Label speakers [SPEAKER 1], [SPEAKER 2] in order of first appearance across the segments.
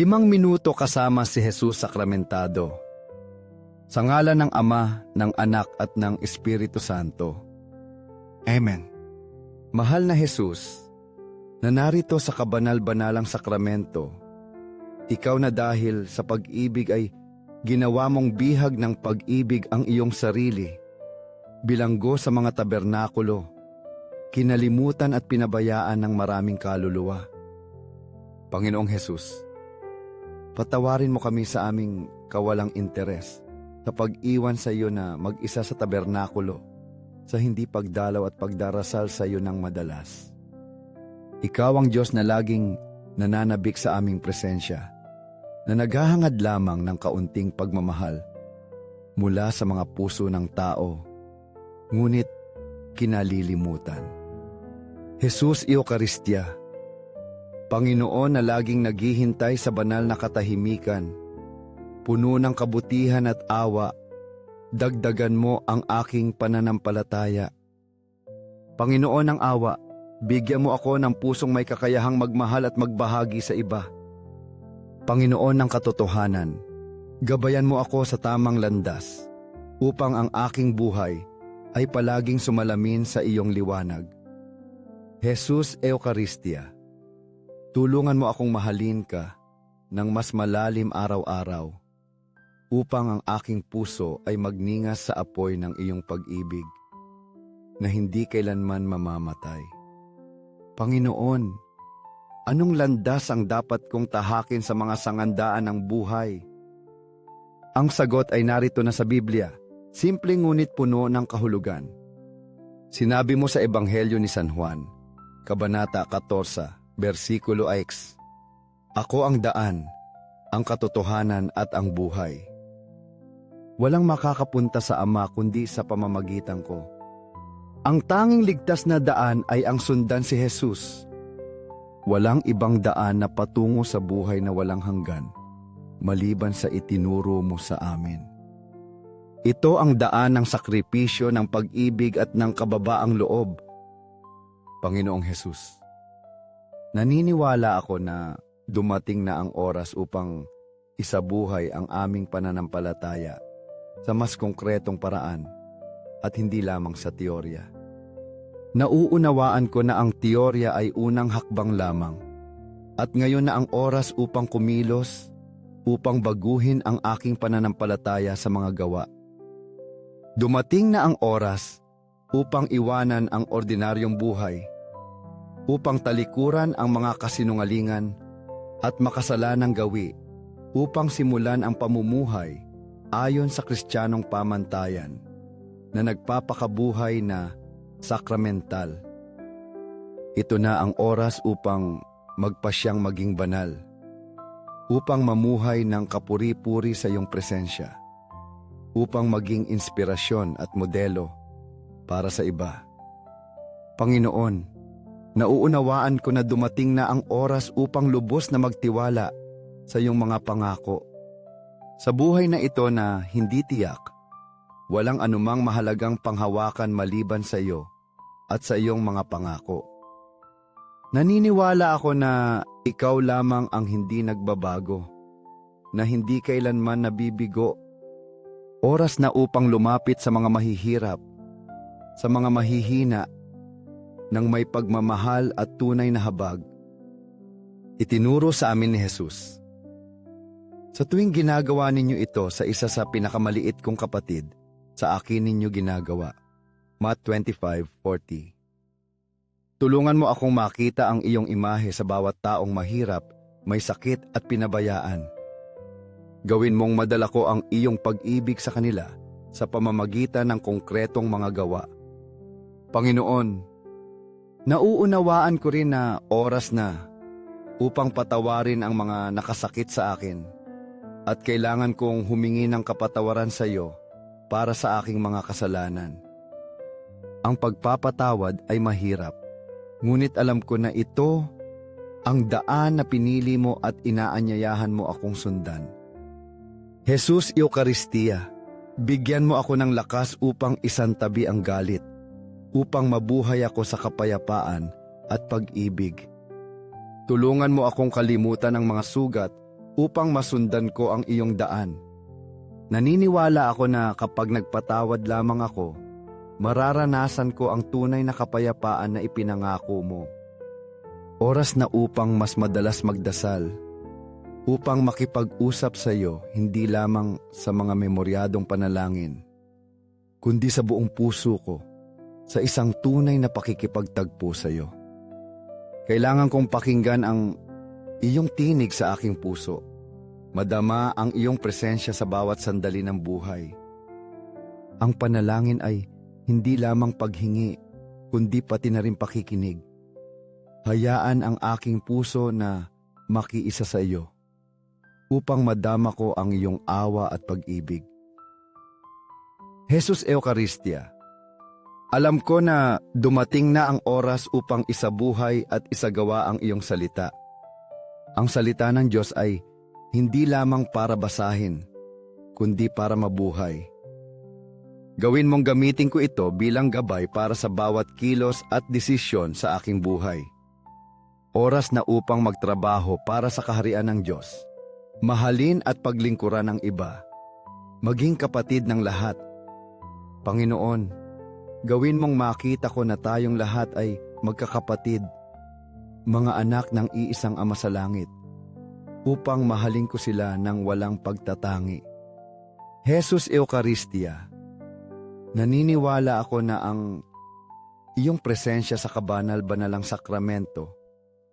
[SPEAKER 1] Limang minuto kasama si Jesus sakramentado. Sa ngalan ng Ama, ng Anak at ng Espiritu Santo. Amen. Mahal na Jesus, na narito sa kabanal-banalang sakramento, ikaw na dahil sa pag-ibig ay ginawa mong bihag ng pag-ibig ang iyong sarili, bilanggo sa mga tabernakulo, kinalimutan at pinabayaan ng maraming kaluluwa. Panginoong Jesus, patawarin mo kami sa aming kawalang interes sa pag-iwan sa iyo na mag-isa sa tabernakulo sa hindi pagdalaw at pagdarasal sa iyo ng madalas. Ikaw ang Diyos na laging nananabik sa aming presensya, na naghahangad lamang ng kaunting pagmamahal mula sa mga puso ng tao, ngunit kinalilimutan. Jesus Eucharistia, Panginoon na laging naghihintay sa banal na katahimikan, puno ng kabutihan at awa, dagdagan mo ang aking pananampalataya. Panginoon ng awa, bigyan mo ako ng pusong may kakayahang magmahal at magbahagi sa iba. Panginoon ng katotohanan, gabayan mo ako sa tamang landas upang ang aking buhay ay palaging sumalamin sa iyong liwanag. Jesus Eucharistia, tulungan mo akong mahalin ka ng mas malalim araw-araw upang ang aking puso ay magningas sa apoy ng iyong pag-ibig na hindi kailanman mamamatay. Panginoon, anong landas ang dapat kong tahakin sa mga sangandaan ng buhay? Ang sagot ay narito na sa Biblia, simple ngunit puno ng kahulugan. Sinabi mo sa Ebanghelyo ni San Juan, Kabanata 14, versikulo X, Ako ang daan, ang katotohanan at ang buhay. Walang makakapunta sa Ama kundi sa pamamagitan ko. Ang tanging ligtas na daan ay ang sundan si Jesus. Walang ibang daan na patungo sa buhay na walang hanggan, maliban sa itinuro mo sa amin. Ito ang daan ng sakripisyo ng pag-ibig at ng kababaang loob. Panginoong Jesus, naniniwala ako na dumating na ang oras upang isabuhay ang aming pananampalataya sa mas konkretong paraan at hindi lamang sa teorya. Nauunawaan ko na ang teorya ay unang hakbang lamang at ngayon na ang oras upang kumilos, upang baguhin ang aking pananampalataya sa mga gawa. Dumating na ang oras upang iwanan ang ordinaryong buhay, upang talikuran ang mga kasinungalingan at makasalanang gawi, upang simulan ang pamumuhay ayon sa kristyanong pamantayan na nagpapakabuhay na sakramental. Ito na ang oras upang magpasyang maging banal, upang mamuhay ng kapuri-puri sa iyong presensya, upang maging inspirasyon at modelo para sa iba. Panginoon, nauunawaan ko na dumating na ang oras upang lubos na magtiwala sa iyong mga pangako. Sa buhay na ito na hindi tiyak, walang anumang mahalagang panghawakan maliban sa iyo at sa iyong mga pangako. Naniniwala ako na ikaw lamang ang hindi nagbabago, na hindi kailanman nabibigo. Oras na upang lumapit sa mga mahihirap, sa mga mahihina, ng may pagmamahal at tunay na habag. Itinuro sa amin ni Jesus. Sa tuwing ginagawa ninyo ito sa isa sa pinakamaliit kong kapatid, sa akin ninyo ginagawa. Matt 25:40. Tulungan mo akong makita ang iyong imahe sa bawat taong mahirap, may sakit at pinabayaan. Gawin mong madala ko ang iyong pag-ibig sa kanila sa pamamagitan ng konkretong mga gawa. Panginoon, nauunawaan ko rin na oras na upang patawarin ang mga nakasakit sa akin at kailangan kong humingi ng kapatawaran sa iyo para sa aking mga kasalanan. Ang pagpapatawad ay mahirap, ngunit alam ko na ito ang daan na pinili mo at inaanyayahan mo akong sundan. Jesus Eucharistia, bigyan mo ako ng lakas upang isantabi ang galit, upang mabuhay ako sa kapayapaan at pag-ibig. Tulungan mo akong kalimutan ang mga sugat upang masundan ko ang iyong daan. Naniniwala ako na kapag nagpatawad lamang ako, mararanasan ko ang tunay na kapayapaan na ipinangako mo. Oras na upang mas madalas magdasal, upang makipag-usap sa iyo hindi lamang sa mga memoryadong panalangin, kundi sa buong puso ko, sa isang tunay na pakikipagtagpo sa iyo. Kailangan kong pakinggan ang iyong tinig sa aking puso. Madama ang iyong presensya sa bawat sandali ng buhay. Ang panalangin ay hindi lamang paghingi, kundi pati na rin pakikinig. Hayaan ang aking puso na makiisa sa iyo upang madama ko ang iyong awa at pag-ibig. Jesus Eucharistia, alam ko na dumating na ang oras upang isabuhay at isagawa ang iyong salita. Ang salita ng Diyos ay hindi lamang para basahin, kundi para mabuhay. Gawin mong gamitin ko ito bilang gabay para sa bawat kilos at desisyon sa aking buhay. Oras na upang magtrabaho para sa kaharian ng Diyos. Mahalin at paglingkuran ng iba. Maging kapatid ng lahat. Panginoon, gawin mong makita ko na tayong lahat ay magkakapatid, mga anak ng iisang ama sa langit upang mahalin ko sila ng walang pagtatangi. Jesus Eucharistia, naniniwala ako na ang iyong presensya sa kabanal-banalang sakramento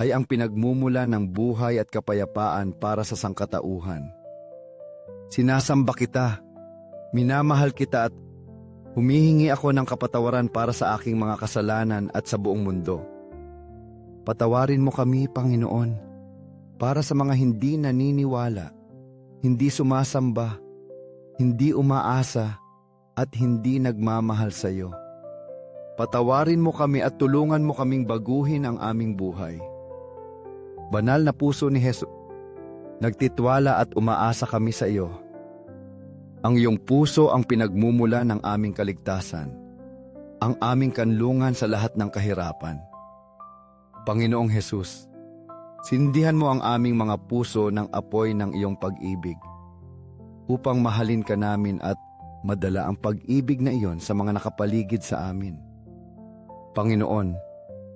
[SPEAKER 1] ay ang pinagmumula ng buhay at kapayapaan para sa sangkatauhan. Sinasamba kita, minamahal kita at humihingi ako ng kapatawaran para sa aking mga kasalanan at sa buong mundo. Patawarin mo kami, Panginoon, para sa mga hindi naniniwala, hindi sumasamba, hindi umaasa, at hindi nagmamahal sa iyo. Patawarin mo kami at tulungan mo kaming baguhin ang aming buhay. Banal na puso ni Jesus, nagtitwala at umaasa kami sa iyo. Ang iyong puso ang pinagmumula ng aming kaligtasan, ang aming kanlungan sa lahat ng kahirapan. Panginoong Jesus, Sindihan mo ang aming mga puso ng apoy ng iyong pag-ibig upang mahalin ka namin at madala ang pag-ibig na iyon sa mga nakapaligid sa amin. Panginoon,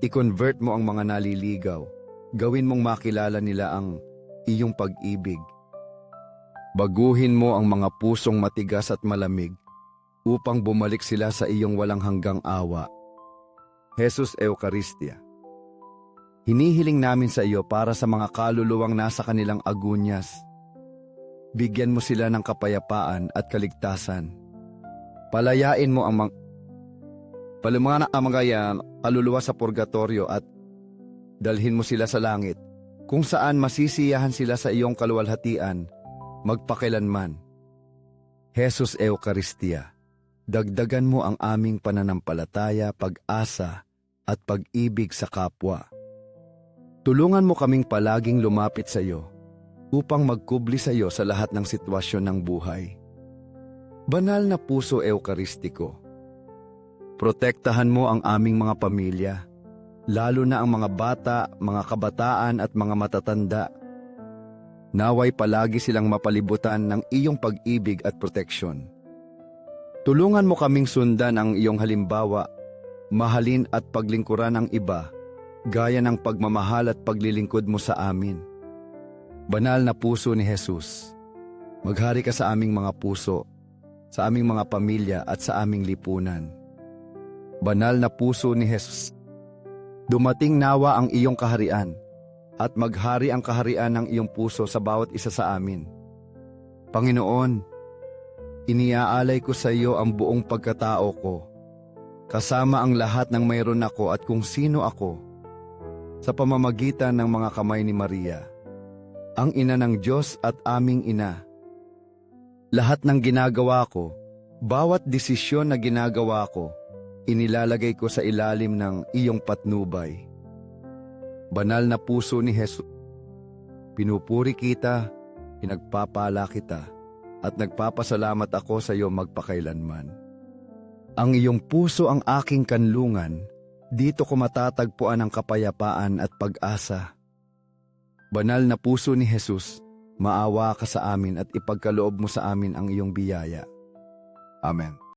[SPEAKER 1] i-convert mo ang mga naliligaw. Gawin mong makilala nila ang iyong pag-ibig. Baguhin mo ang mga pusong matigas at malamig upang bumalik sila sa iyong walang hanggang awa. Jesus Eucharistia Hinihiling namin sa iyo para sa mga kaluluwang nasa kanilang agunyas. Bigyan mo sila ng kapayapaan at kaligtasan. Palayain mo ang mga palumana ang mga kaluluwa sa purgatorio at dalhin mo sila sa langit, kung saan masisiyahan sila sa iyong kaluwalhatian, magpakilanman. Jesus Eucharistia, dagdagan mo ang aming pananampalataya, pag-asa at pag-ibig sa kapwa. Tulungan mo kaming palaging lumapit sa iyo upang magkubli sa iyo sa lahat ng sitwasyon ng buhay. Banal na puso eukaristiko. Protektahan mo ang aming mga pamilya, lalo na ang mga bata, mga kabataan at mga matatanda. Naway palagi silang mapalibutan ng iyong pag-ibig at proteksyon. Tulungan mo kaming sundan ang iyong halimbawa, mahalin at paglingkuran ang iba gaya ng pagmamahal at paglilingkod mo sa amin. Banal na puso ni Jesus, maghari ka sa aming mga puso, sa aming mga pamilya at sa aming lipunan. Banal na puso ni Jesus, dumating nawa ang iyong kaharian at maghari ang kaharian ng iyong puso sa bawat isa sa amin. Panginoon, iniaalay ko sa iyo ang buong pagkatao ko, kasama ang lahat ng mayroon ako at kung sino ako, sa pamamagitan ng mga kamay ni Maria, ang ina ng Diyos at aming ina. Lahat ng ginagawa ko, bawat desisyon na ginagawa ko, inilalagay ko sa ilalim ng iyong patnubay. Banal na puso ni Jesus, pinupuri kita, pinagpapala kita, at nagpapasalamat ako sa iyo magpakailanman. Ang iyong puso ang aking kanlungan, dito ko matatagpuan ang kapayapaan at pag-asa. Banal na puso ni Jesus, maawa ka sa amin at ipagkaloob mo sa amin ang iyong biyaya. Amen.